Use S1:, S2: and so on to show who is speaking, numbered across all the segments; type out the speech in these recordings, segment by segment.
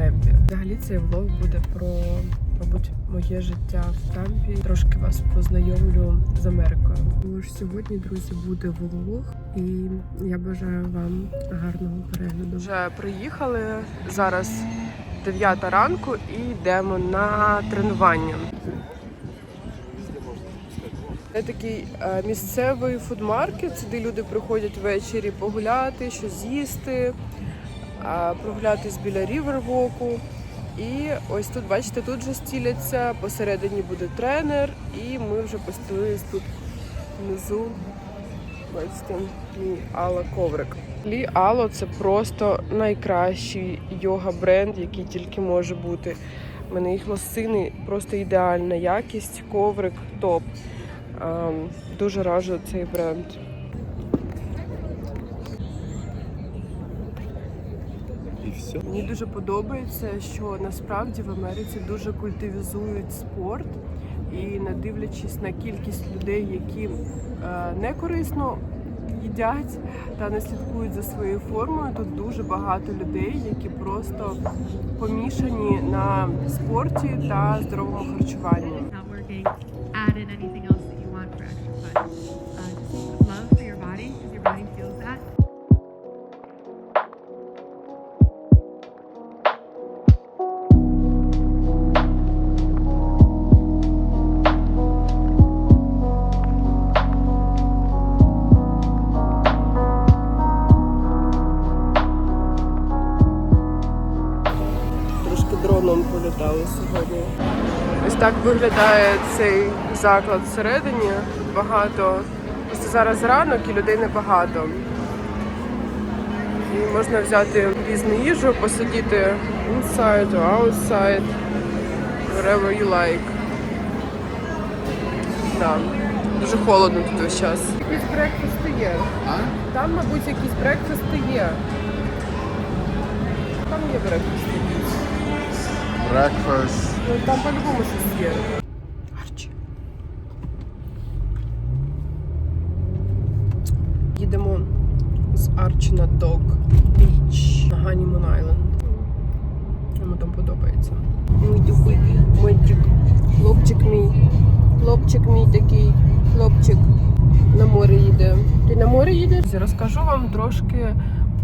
S1: темпі. Взагалі цей влог буде про, мабуть, моє життя в темпі. Трошки вас познайомлю з Америкою. Тож сьогодні, друзі, буде влог, і я бажаю вам гарного перегляду. Вже приїхали зараз 9 ранку і йдемо на тренування. Це такий е, місцевий фудмаркет, де люди приходять ввечері погуляти, щось з'їсти, прогулятись біля рівервоку. І ось тут, бачите, тут же стіляться, посередині буде тренер, і ми вже постелились тут внизу. Бачите, мій Алла коврик. Лі Ало це просто найкращий йога бренд, який тільки може бути. У мене їх лосини просто ідеальна якість, коврик топ. Ем, Дуже раджу цей бренд.
S2: Все.
S1: Мені дуже подобається, що насправді в Америці дуже культивізують спорт, і не дивлячись на кількість людей, які е, не корисно їдять та не слідкують за своєю формою, тут дуже багато людей, які просто помішані на спорті та здоровому харчуванні. Виглядає цей заклад всередині. Багато. Просто зараз ранок і людей небагато. І можна взяти різну їжу, посидіти inside or outside, wherever you like. Да. Дуже холодно тут весь час. Якісь брекфасти є.
S2: А?
S1: Там, мабуть, якісь брекфасти є. Там є брекфасти.
S2: Breakfast.
S1: Ну, там по-любому щось є. Арчі. Їдемо з Арчі на Dog Beach на Honeymoon Island. Йому там подобається. Такий. Хлопчик мій. Хлопчик мій такий. Хлопчик на море їде. Ти на море їдеш? Розкажу вам трошки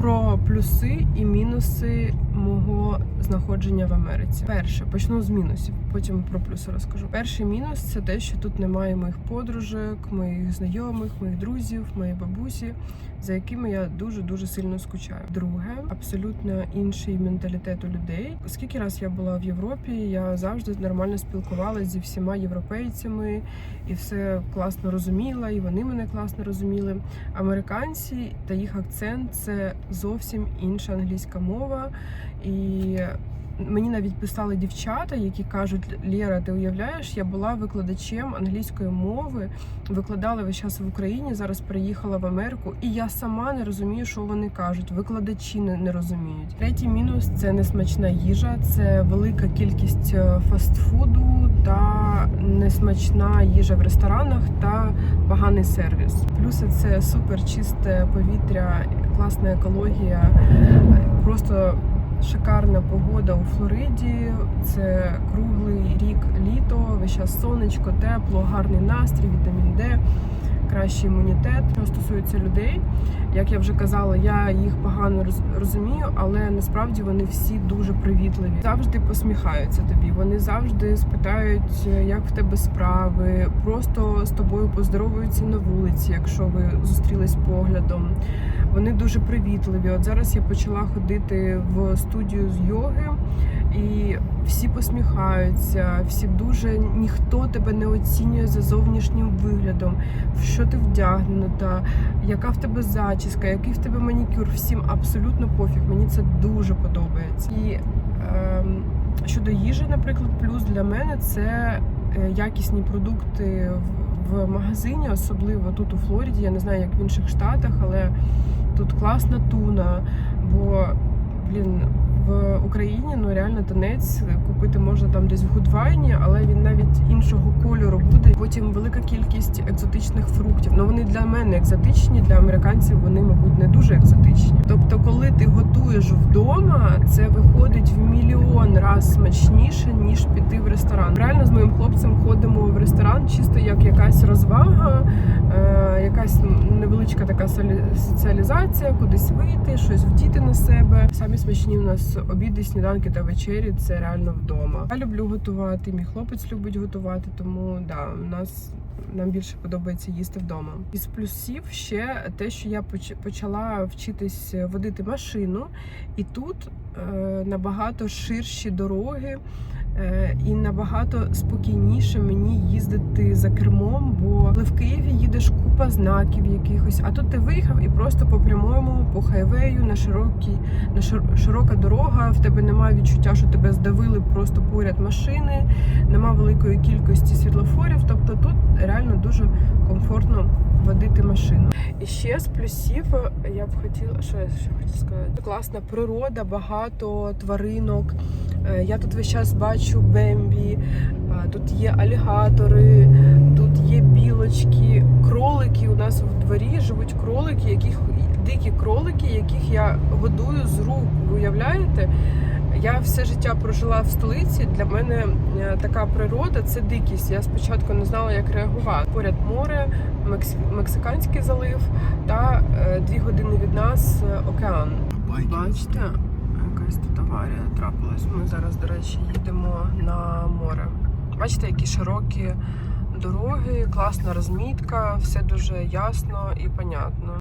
S1: про плюси і мінуси мого знаходження в Америці. Перше, почну з мінусів, потім про плюси розкажу. Перший мінус це те, що тут немає моїх подружок, моїх знайомих, моїх друзів, моєї бабусі, за якими я дуже дуже сильно скучаю. Друге, абсолютно інший менталітет у людей. Скільки раз я була в Європі, я завжди нормально спілкувалася зі всіма європейцями і все класно розуміла, і вони мене класно розуміли. Американці та їх акцент це зовсім інша англійська мова. І мені навіть писали дівчата, які кажуть: Лєра, ти уявляєш, я була викладачем англійської мови, викладала весь час в Україні. Зараз приїхала в Америку, і я сама не розумію, що вони кажуть. Викладачі не, не розуміють. Третій мінус це несмачна їжа, це велика кількість е, фастфуду та несмачна їжа в ресторанах та поганий сервіс. Плюси це супер чисте повітря, класна екологія, просто шикарна погода у Флориді. Це круглий рік літо, весь час сонечко, тепло, гарний настрій, вітамін Д, кращий імунітет. Що стосується людей, як я вже казала, я їх погано роз- розумію, але насправді вони всі дуже привітливі. Завжди посміхаються тобі. Вони завжди спитають, як в тебе справи, просто з тобою поздоровуються на вулиці, якщо ви зустрілись поглядом. Вони дуже привітливі. От зараз я почала ходити в студію з йоги, і всі посміхаються, всі дуже ніхто тебе не оцінює за зовнішнім виглядом, в що ти вдягнута, яка в тебе зачіска, який в тебе манікюр. Всім абсолютно пофіг. Мені це дуже подобається. І ем, щодо їжі, наприклад, плюс для мене це е, якісні продукти в магазині, особливо тут у Флориді. Я не знаю, як в інших штатах, але тут класна туна. Бо, блін, в Україні ну реально танець купити можна там десь в Гудвайні, але він навіть іншого кольору буде. Потім велика кількість екзотичних фруктів. Ну вони для мене екзотичні, для американців вони, мабуть, не дуже екзотичні. Тобто, коли ти готуєш вдома, це виходить в мільйон раз смачніше ніж піти в ресторан. Реально з моїм хлопцем ходимо в ресторан, чисто як якась розвага, е, якась невеличка така соціалізація, кудись вийти, щось вдіти на себе. Самі смачні у нас обіди, сніданки та вечері це реально вдома. Я люблю готувати. Мій хлопець любить готувати, тому да, у нас. Нам більше подобається їсти вдома. Із плюсів ще те, що я почала вчитись водити машину, і тут е, набагато ширші дороги. Е, І набагато спокійніше мені їздити за кермом, бо коли в Києві їдеш купа знаків якихось, а тут ти виїхав і просто по прямому, по хайвею на широкій, на широка дорога. В тебе немає відчуття, що тебе здавили просто поряд машини, нема великої кількості світлофорів. Тобто тут реально дуже комфортно водити машину. І ще з плюсів я б хотіла, що я ще хотіла сказати, класна природа, багато тваринок. Е, Я тут весь час бачу бембі, е, тут є алігатори, тут є білочки, кролики. У нас в дворі живуть кролики, яких дикі кролики, яких я годую з рук. Уявляєте? Я все життя прожила в столиці. Для мене е, така природа це дикість. Я спочатку не знала, як реагувати. Поряд море, Мекс- Мексиканський залив та е, дві години від нас е, океан. Бачите, якась тут аварія трапилась. Ми зараз, до речі, їдемо на море. Бачите, які широкі дороги, класна розмітка, все дуже ясно і понятно.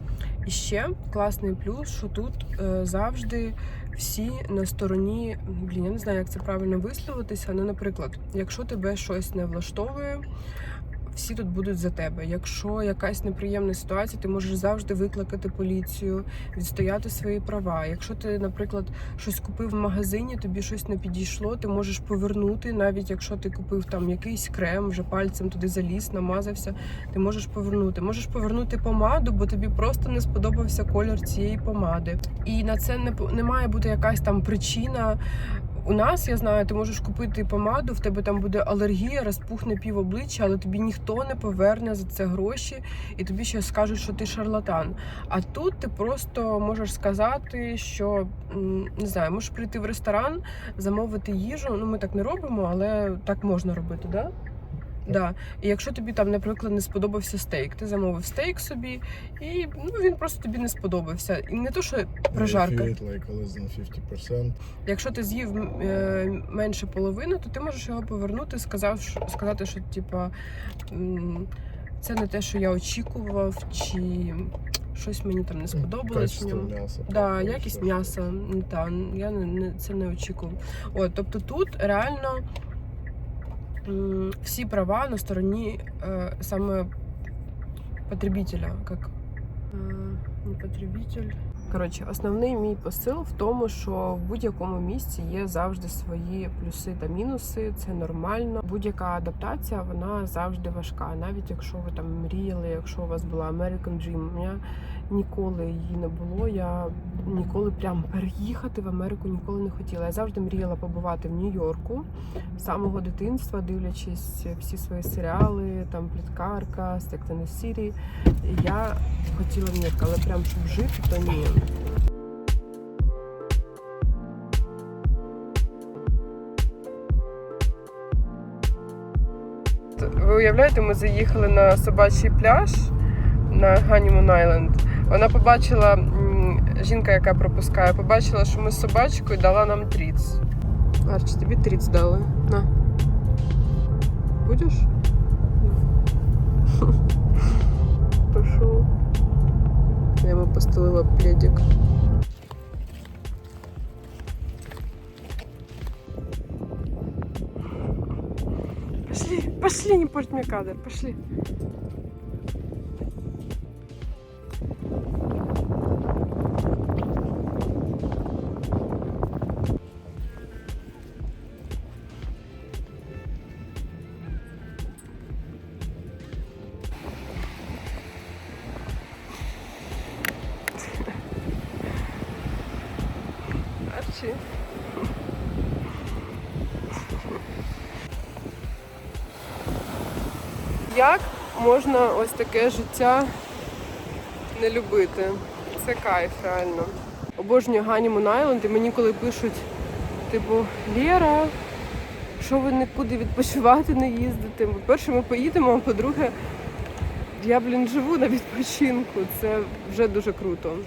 S1: І ще класний плюс, що тут е, завжди всі на стороні. Блін, я не знаю, як це правильно висловитися. Ну, наприклад, якщо тебе щось не влаштовує. Всі тут будуть за тебе. Якщо якась неприємна ситуація, ти можеш завжди викликати поліцію, відстояти свої права. Якщо ти, наприклад, щось купив в магазині, тобі щось не підійшло, ти можеш повернути, навіть якщо ти купив там якийсь крем, вже пальцем туди заліз, намазався, ти можеш повернути. Можеш повернути помаду, бо тобі просто не сподобався колір цієї помади. І на це не, не має бути якась там причина. У нас я знаю, ти можеш купити помаду, в тебе там буде алергія, розпухне пів обличчя, але тобі ніхто не поверне за це гроші, і тобі ще скажуть, що ти шарлатан. А тут ти просто можеш сказати, що не знаю, можеш прийти в ресторан, замовити їжу. Ну ми так не робимо, але так можна робити, да? Да. І якщо тобі там, наприклад, не сподобався стейк, ти замовив стейк собі, і ну він просто тобі не сподобався. І не то, що прожарка.
S2: If you eat like less than 50%,
S1: Якщо ти з'їв е, менше половини, то ти можеш його повернути, сказав, що- сказати, що типа це не те, що я очікував, чи щось мені там не сподобалось в ньому.
S2: м'яса.
S1: Да, якість м'яса, та я не, не це не очікував. От, тобто тут реально всі права на стороні е, саме потребителя, як е, не потребитель. Коротше, основний мій посил в тому, що в будь-якому місці є завжди свої плюси та мінуси. Це нормально. Будь-яка адаптація вона завжди важка. Навіть якщо ви там мріяли, якщо у вас була American Dream, у мене ніколи її не було. Я ніколи прям переїхати в Америку ніколи не хотіла. Я завжди мріяла побувати в Нью-Йорку з самого дитинства, дивлячись всі свої серіали, там пліткарка, Сектини Сірі. Я хотіла в Нью-Йорк, але прям щоб жити, то ні. Ви уявляєте, ми заїхали на собачий пляж на Ганімун Айленд. Вона побачила, жінка, яка пропускає, побачила, що ми з собачкою дала нам тріц. Арчі, тобі тріц дали. На. Кадр, пошли. Можна ось таке життя не любити? Це кайф, реально. Обожнюю Ганімун Айленд, і мені коли пишуть, типу, Лєра, що ви нікуди відпочивати не їздите? По-перше, ми поїдемо, а по-друге, я, блін, живу на відпочинку. Це вже дуже круто.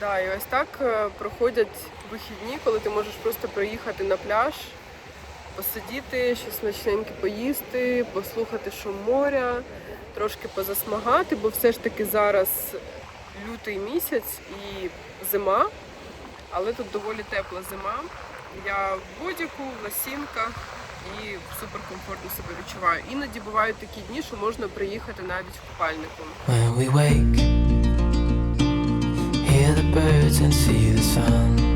S1: Да, і ось так е, проходять вихідні, коли ти можеш просто приїхати на пляж, посидіти, щось смачненьке поїсти, послухати шум моря, трошки позасмагати, бо все ж таки зараз лютий місяць і зима, але тут доволі тепла зима. Я в бодіку, в лосінках і суперкомфортно себе відчуваю. Іноді бувають такі дні, що можна приїхати навіть в купальнику.
S3: When we wake, hear the birds and see the sun.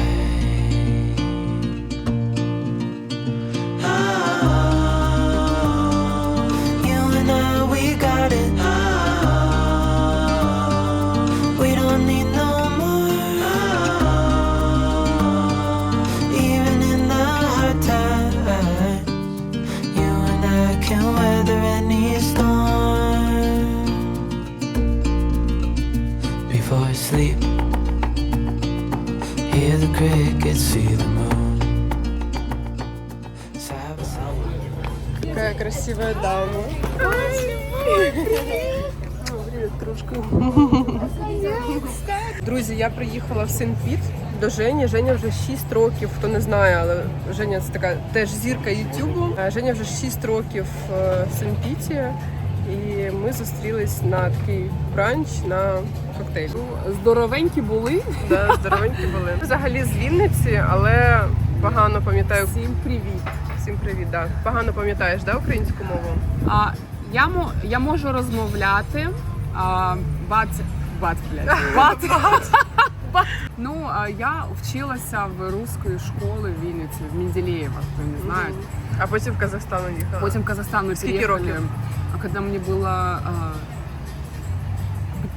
S3: Crickets, see the moon.
S1: Какая красивая дама. Привіт, трошки. Друзі, я приїхала в Сен-Піт до Жені. Женя вже 6 років, хто не знає, але Женя це така теж зірка Ютубу. Женя вже 6 років е, в Сен-Піті. І ми зустрілись на такий бранч на коктейль.
S4: Здоровенькі були.
S1: Да, здоровенькі були. Взагалі з Вінниці, але погано пам'ятаю.
S4: Всім привіт.
S1: Всім привіт, да. Погано пам'ятаєш, да, українську мову?
S4: А, я, мо, я можу розмовляти. А, бат, бат, блядь. Бат. Бат. Ну, а, я вчилася в русської школи в Вінниці, в Менделєєва, хто не знає.
S1: А потім в Казахстан їхала.
S4: Потім в Казахстан мы
S1: Скільки років?
S4: А мне было а,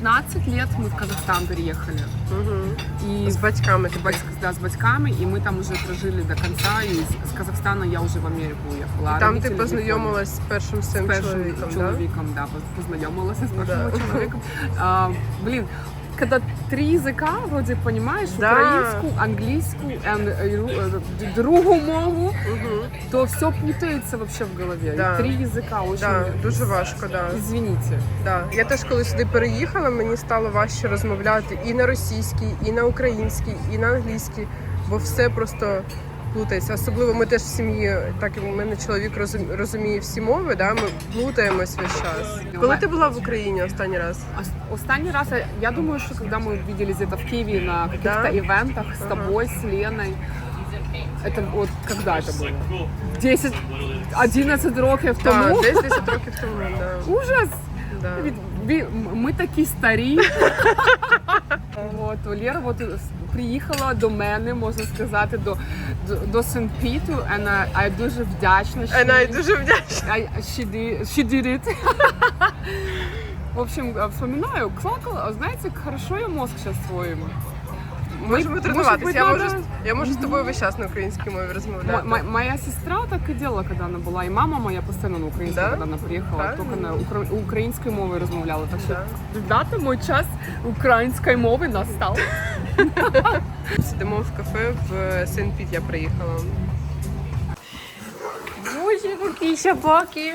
S4: 15 лет, мы в Казахстан переехали.
S1: Угу.
S4: И
S1: З батьками ти
S4: батьк, да, с батьками, и мы там уже прожили до конца. И с, с Казахстана я уже в Америку уехала. А
S1: Там
S4: в
S1: познайомилась з першим
S4: з
S1: своїм
S4: першим
S1: чоловіком,
S4: чоловіком, да? познайомилася з першим
S1: Да.
S4: чоловіком. А, блін, когда три язика, вроде понимаешь,
S1: Да.
S4: українську, англійську, and, е, е, другу мову,
S1: Угу.
S4: то все путается вообще в голове.
S1: Да.
S4: Три язика очень...
S1: Да, дуже важко, да.
S4: Извините.
S1: да. Я теж коли сюди переїхала, мені стало важче розмовляти і на російській, і на українській, і на англійській, бо все просто плутається. Особливо ми теж в сім'ї, так як у мене чоловік розум- розуміє всі мови, да, ми плутаємось весь час. Коли ти була в Україні останній раз?
S4: А с- Останній раз, я- я думаю, что когда мы виделись где-то в Киеве на каких-то
S1: Да?
S4: ивентах с тобой, с Леной, это вот когда это было? 10, 11 років
S1: Так,
S4: тому?
S1: десь 10 років тому, да.
S4: Ужас!
S1: да.
S4: Ми такі старі. От, Лера от приїхала до мене, можна сказати, до, до, до Сен-Піту, а я дуже вдячна. що
S1: Вона дуже вдячна.
S4: I, she, did, she did it. В общем, э, вспоминаю, клакал, а знаете, хорошо я мозг сейчас свой.
S1: Можемо тренуватися. Я можу, я можу з тобою весь час на українській мові розмовляти.
S4: мо- моя сестра так и делала, когда она была, и мама моя постоянно на українській,
S1: Да?
S4: когда она приехала,
S1: Правильно.
S4: только на укра- українською мовою розмовляла. Так що,
S1: Да.
S4: ребята, мой час української мови настав.
S1: Сидимо в кафе в Сен-Піт я приїхала.
S4: Боже, які собаки.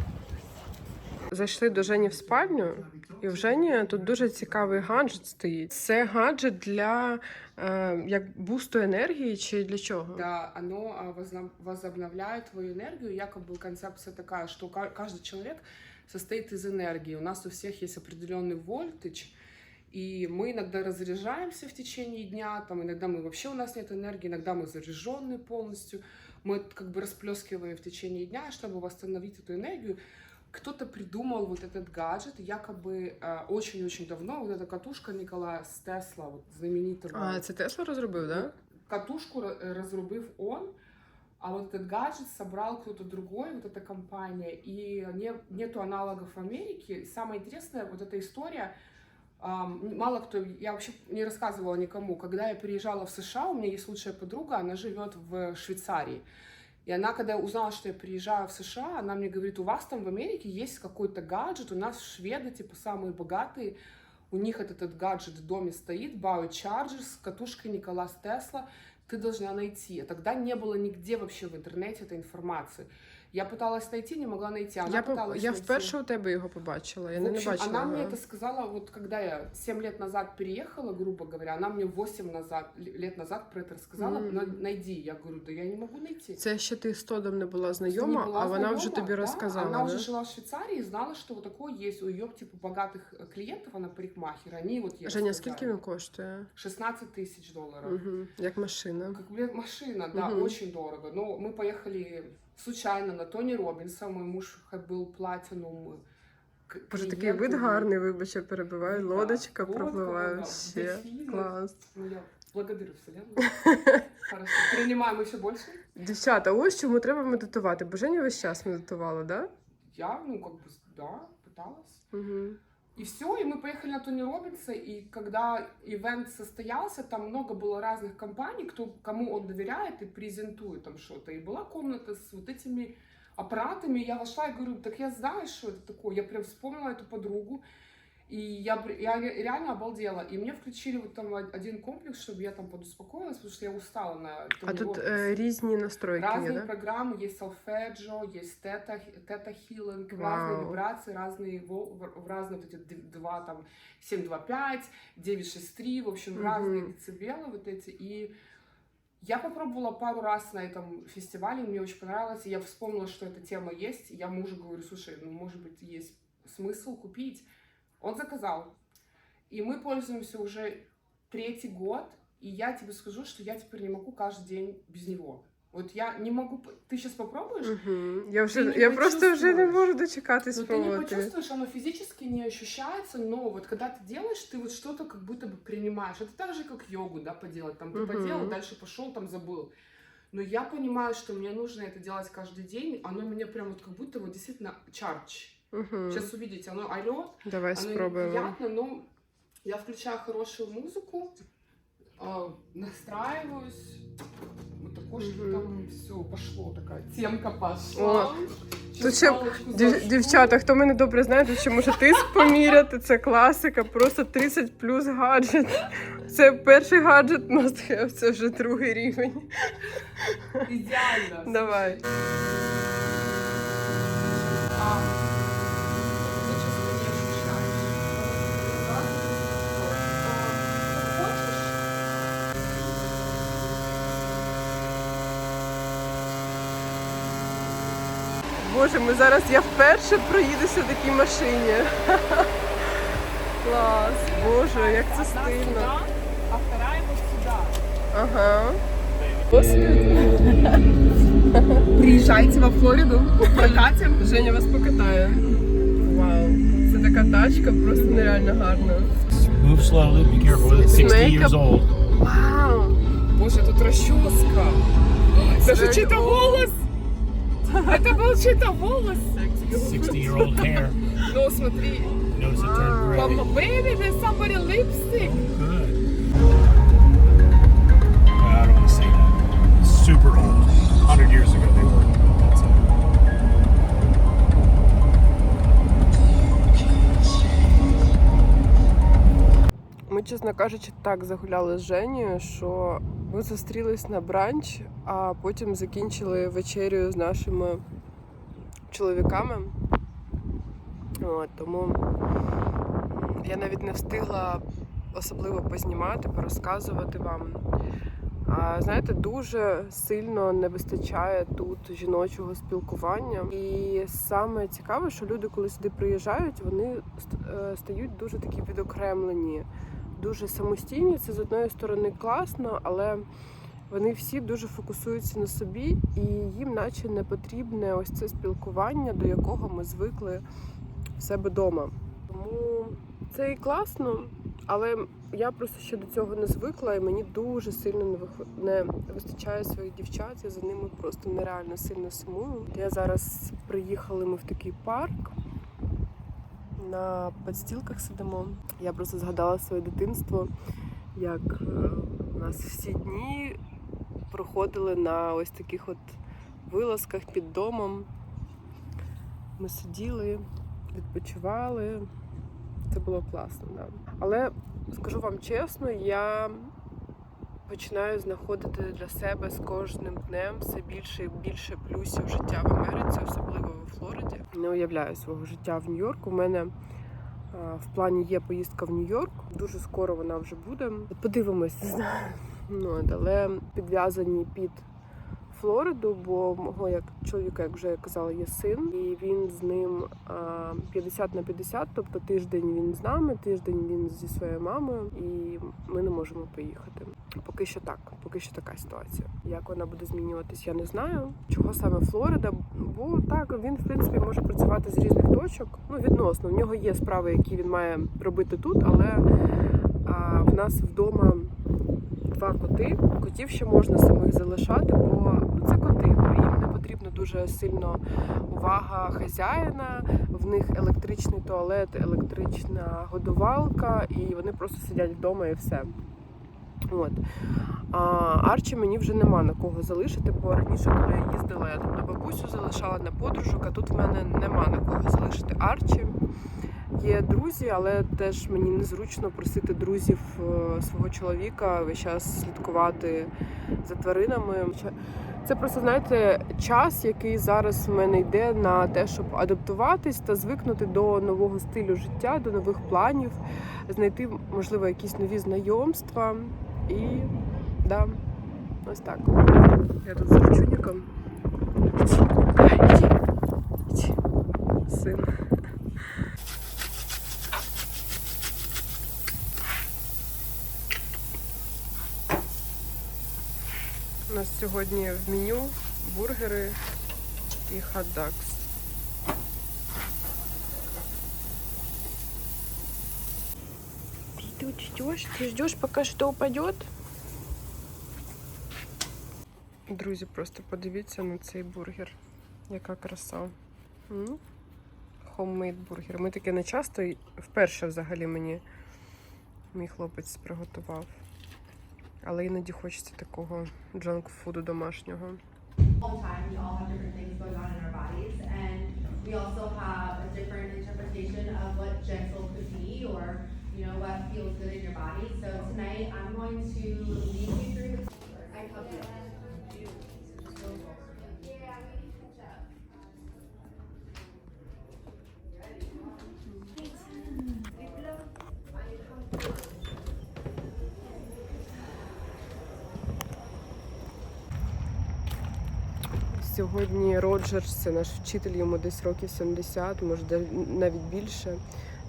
S1: Зайшли до Жені в спальню, і в Жені тут дуже цікавий гаджет стоїть. Це гаджет для е, як бусту енергії чи для чого?
S4: Да, оно а, возна- возобновляет твою энергию. Якобы концепция такая, что ка- каждый человек состоит из энергии. У нас у всех есть определенный вольтаж, и мы иногда разряжаемся в течение дня, там иногда мы вообще у нас нет энергии, иногда мы заряженные полностью. Мы это как бы расплескиваем в течение дня, и чтобы восстановить эту энергию. Кто-то придумал вот этот гаджет, якобы э, очень-очень давно, вот эта катушка Николая с Тесла, вот знаменитого.
S1: А це Тесла розробив, да?
S4: катушку э, разрубив он, а вот этот гаджет собрал кто-то другой, вот эта компания, и не, нету аналогов в Америке. И самое интересное, вот эта история, ам, мало кто, я вообще не рассказывала никому, когда я приезжала в США, у меня есть лучшая подруга, она живет в Швейцарии. И она, когда узнала, что я приезжаю в США, она мне говорит, у вас там в Америке есть какой-то гаджет, у нас шведы, типа, самые богатые, у них этот, этот гаджет в доме стоит, Biocharger с катушкой Николас Тесла, ты должна найти. А Тогда не было нигде вообще в интернете этой информации. Я пыталась найти, не могла найти. Она
S1: Я, по-
S4: пыталась
S1: я
S4: найти.
S1: вперше у тебе його побачила. Я
S4: В
S1: не,
S4: общем,
S1: не бачила.
S4: она мне
S1: його.
S4: это сказала, вот когда я 7 лет назад переехала, грубо говоря, она мне 8 назад, л- лет назад про это рассказала,
S1: Мгм.
S4: «На- найди. Я говорю, да я не могу найти.
S1: Це ще ти з Тодом не була
S4: Не
S1: знайома,
S4: была
S1: а вона вже
S4: знакома,
S1: тобі
S4: да,
S1: розказала.
S4: Она
S1: да?
S4: уже жила в Швейцарии и знала, что вот такое есть. У ее типа богатых э, клиентов, она парикмахер, они вот ей
S1: Женя,
S4: рассказали.
S1: скільки він коштує?
S4: 16 тысяч долларов.
S1: Угу. Як машина.
S4: Как, блин, машина, да,
S1: Мгм.
S4: очень дорого. Но мы поехали случайно на Тони Робинса. Мой муж был платинум. к-
S1: Боже,
S4: клиент,
S1: такий вид
S4: и-
S1: гарний, вибач, я перебиваю.
S4: Да,
S1: Лодочка
S4: лодка
S1: пропливає
S4: була,
S1: ще.
S4: дельфіни.
S1: Клас.
S4: Ну, я благодарю Вселенную. Хорошо. Принимаем еще больше.
S1: Дівчата, ось чому треба медитувати. Бо Женя весь час медитувала, да?
S4: Я, ну, как бы, да, пыталась.
S1: Угу.
S4: И все, и мы поехали на Тони Робинса, и когда ивент состоялся, там много было разных компаний, кто, кому он доверяет и презентует там что-то. И была комната с вот этими аппаратами, я вошла и говорю, так я знаю, что это такое. Я прям вспомнила эту подругу, и я, пр- я ре- реально обалдела. И мне включили вот там од- один комплекс, чтобы я там подуспокоилась, потому что я устала на
S1: А
S4: Тони
S1: тут
S4: Робинса.
S1: е, різні настройки є,
S4: Разные
S1: да?
S4: программы, есть solfeggio, есть тета, тета healing,
S1: Вау.
S4: разные вибрации, разные вол- в, в разные вот эти д- два там 725, 963, в общем,
S1: Мгм.
S4: разные децибелы вот эти. И я попробовала пару раз на этом фестивале, мне очень понравилось, и я вспомнила, что эта тема есть. И я мужу говорю, слушай, ну может быть есть смысл купить. Он заказал. И мы пользуемся уже третий год, и я тебе скажу, что я теперь не могу каждый день без него. Вот я не могу... Ты сейчас попробуешь?
S1: Угу. Я
S4: не
S1: я просто вже не можу дочекатись
S4: Но ты не почувствуешь, оно физически не ощущается, но вот когда ты делаешь, ты вот что-то как будто бы принимаешь. Это так же, как йогу, да, поделать. Там ты
S1: Мгм.
S4: поделал, дальше пошел, там забыл. Но я понимаю, что мне нужно это делать каждый день. Оно меня прям вот как будто вот действительно чардж.
S1: Угу.
S4: Сейчас увидите, оно орет,
S1: Давай
S4: оно
S1: спробуємо.
S4: неприятно, но я включаю хорошую музыку, настраиваюсь. Вот такое, что
S1: Мгм.
S4: там все пошло, такая темка пошла. Щас
S1: Тут ще Дів- Дівчата, хто мене добре знає, то ще може тиск поміряти. Це класика, просто 30 плюс гаджет. Це перший гаджет must have, це вже другий рівень.
S4: Идеально.
S1: Давай.
S4: А, зачастую не ощущаешь. Хочешь?
S1: Боже, ми зараз я вперше проїдуся в такій машині. Клас, Боже, як це стильно.
S4: а вторая вот сюда.
S1: Ага.
S4: Приезжайте во Флориду, прокатим.
S1: Женя вас покатає. Вау. Це така тачка, просто нереально гарна.
S5: Move slowly, be careful. It's 60 years old.
S1: Вау!
S4: Боже, тут же
S1: Very
S4: чей-то
S1: old.
S4: волос. Это был чей-то волос.
S5: 60 year old hair.
S4: Ну, смотри.
S5: Notice it turned gray.
S4: Mama, baby, there's somebody lipstick.
S5: Good.
S1: Чесно кажучи, так загуляли з Женєю, що ми зустрілись на бранч, а потім закінчили вечерю з нашими чоловіками. От, тому я навіть не встигла особливо познімати, порозказувати вам. А знаєте, дуже сильно не вистачає тут жіночого спілкування. І саме цікаве, що люди, коли сюди приїжджають, вони е, стають дуже такі відокремлені, дуже самостійні. Це з одної сторони класно, але вони всі дуже фокусуються на собі, і їм, наче, не потрібне ось це спілкування, до якого ми звикли в себе вдома. Тому це і класно, але я просто ще до цього не звикла, і мені дуже сильно не вих- не вистачає своїх дівчат. Я за ними просто нереально сильно сумую. Я зараз приїхали ми в такий парк. На подстілках сидимо. Я просто згадала своє дитинство, як е, у нас всі дні проходили на ось таких от вилазках під домом. Ми сиділи, відпочивали. Це було класно, да. Але скажу вам чесно, я починаю знаходити для себе з кожним днем все більше і більше плюсів життя в Америці, особливо у Флориді. Не уявляю свого життя в Нью-Йорку. У мене в плані є поїздка в Нью-Йорк. Дуже скоро вона вже буде. Подивимось, не знаю. Ну, але підв'язані під Флориду, бо мого як чоловіка, як вже я казала, є син, і він з ним а, 50 на 50, тобто тиждень він з нами, тиждень він зі своєю мамою, і ми не можемо поїхати. Поки що так, поки що така ситуація. Як вона буде змінюватись, я не знаю. Чого саме Флорида? Бо так він в принципі може працювати з різних точок. Ну відносно в нього є справи, які він має робити тут, але а, в нас вдома два коти. Котів ще можна самих залишати, бо. Потрібно дуже сильно увага хазяїна. В них електричний туалет, електрична годувалка, і вони просто сидять вдома і все. От. А Арчі мені вже нема на кого залишити, бо раніше, коли я їздила, я там на бабусю залишала на подружок, а тут в мене нема на кого залишити Арчі. Є друзі, але теж мені незручно просити друзів е, свого чоловіка весь час слідкувати за тваринами. Це просто знаєте час, який зараз в мене йде на те, щоб адаптуватись та звикнути до нового стилю життя, до нових планів, знайти можливо якісь нові знайомства. І да, ось так. Я тут з Арчуніком. У нас сьогодні в меню бургери і хот-дагс. Ты тут ждешь? Ты ждешь, пока что упадет? Друзі, просто подивіться на цей бургер. Яка краса. Homemade бургер. Ми таке не часто, вперше взагалі мені мій хлопець приготував. Але іноді хочеться такого джанк-фуду домашнього.
S6: all the time. We all have different things going on in our bodies, and we also have a different interpretation of what gentle could be, or you know what feels good in your body. So tonight, I'm going to lead you through the. I love
S1: Сьогодні Роджерс, це наш вчитель, йому десь років 70, може навіть більше.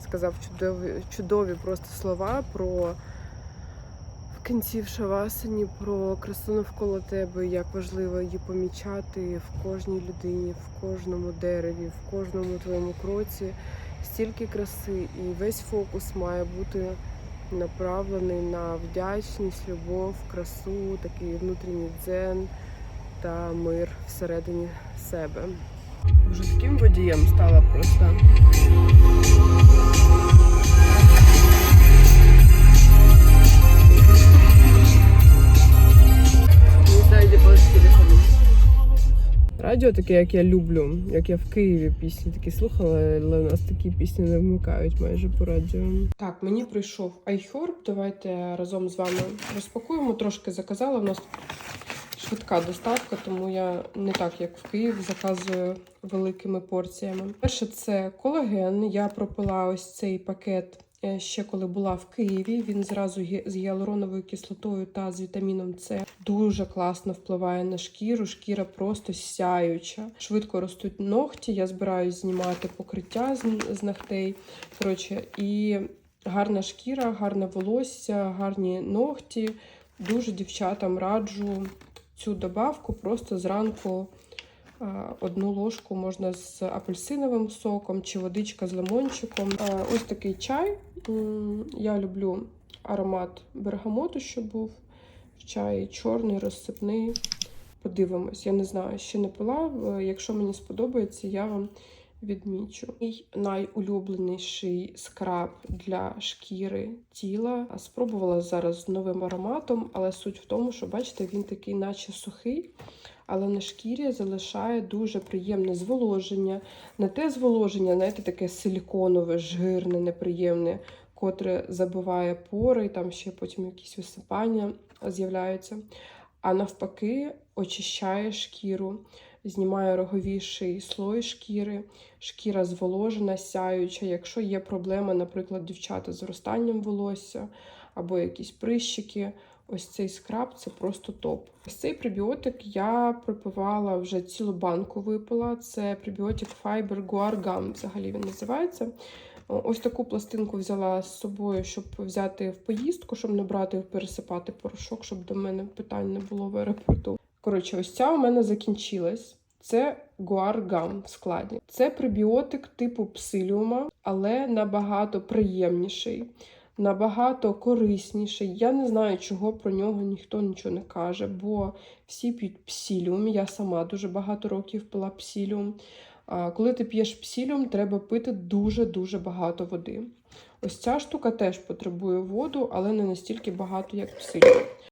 S1: Сказав чудові, чудові просто слова про в кінці в шавасані, про красу навколо тебе, як важливо її помічати в кожній людині, в кожному дереві, в кожному твоєму кроці. Стільки краси, і весь фокус має бути направлений на вдячність, любов, красу, такий внутрішній дзен та мир всередині себе. Вже таким водієм стала просто. Радіо, таке, як я люблю, як я в Києві пісні такі слухала, але у нас такі пісні не вмикають майже по радіо. Так, мені прийшов iHerb. Давайте разом з вами розпакуємо. Трошки заказала. У нас швидка доставка, тому я не так, як в Київ, заказую великими порціями. Перше, це колаген. Я пропила ось цей пакет. е, Ще коли була в Києві, він зразу з гіалуроновою кислотою та з вітаміном С дуже класно впливає на шкіру. Шкіра просто сяюча. Швидко ростуть ногті. Я збираюсь знімати покриття з ногтей. Коротше, і гарна шкіра, гарне волосся, гарні ногті. Дуже дівчатам раджу цю добавку просто зранку. Одну ложку можна з апельсиновим соком чи водичка з лимончиком. Ось такий чай. Я люблю аромат бергамоту, що був в чаї, чорний, розсипний. Подивимось, я не знаю, ще не пила. Е, Якщо мені сподобається, я вам відмічу. Мій найулюбленіший скраб для шкіри тіла. Спробувала зараз з новим ароматом, але суть в тому, що бачите, він такий, наче сухий, але на шкірі залишає дуже приємне зволоження. Не те зволоження, знаєте, таке силіконове, жирне, неприємне, котре забиває пори, і там ще потім якісь висипання з'являються. А навпаки, очищає шкіру, знімає роговіший слой шкіри, шкіра зволожена, сяюча. Якщо є проблема, наприклад, дівчата з зростанням волосся або якісь прищики, ось цей скраб це просто топ. Ось цей пребіотик я припивала вже цілу банку випила. Це пребіотик Fiber Guar Gum, взагалі він називається. Ось таку пластинку взяла з собою, щоб взяти в поїздку, щоб не брати пересипати порошок, щоб до мене питань не було в аеропорту. Коротше, ось ця у мене закінчилась. Це гуаргам в складі. Це пребіотик типу псиліума, але набагато приємніший, набагато корисніший. Я не знаю, чого про нього ніхто нічого не каже, бо всі п'ють псиліум. Я сама дуже багато років пила псиліум. Коли ти п'єш псиліум, треба пити дуже-дуже багато води. Ось ця штука теж потребує воду, але не настільки багато, як псиліум.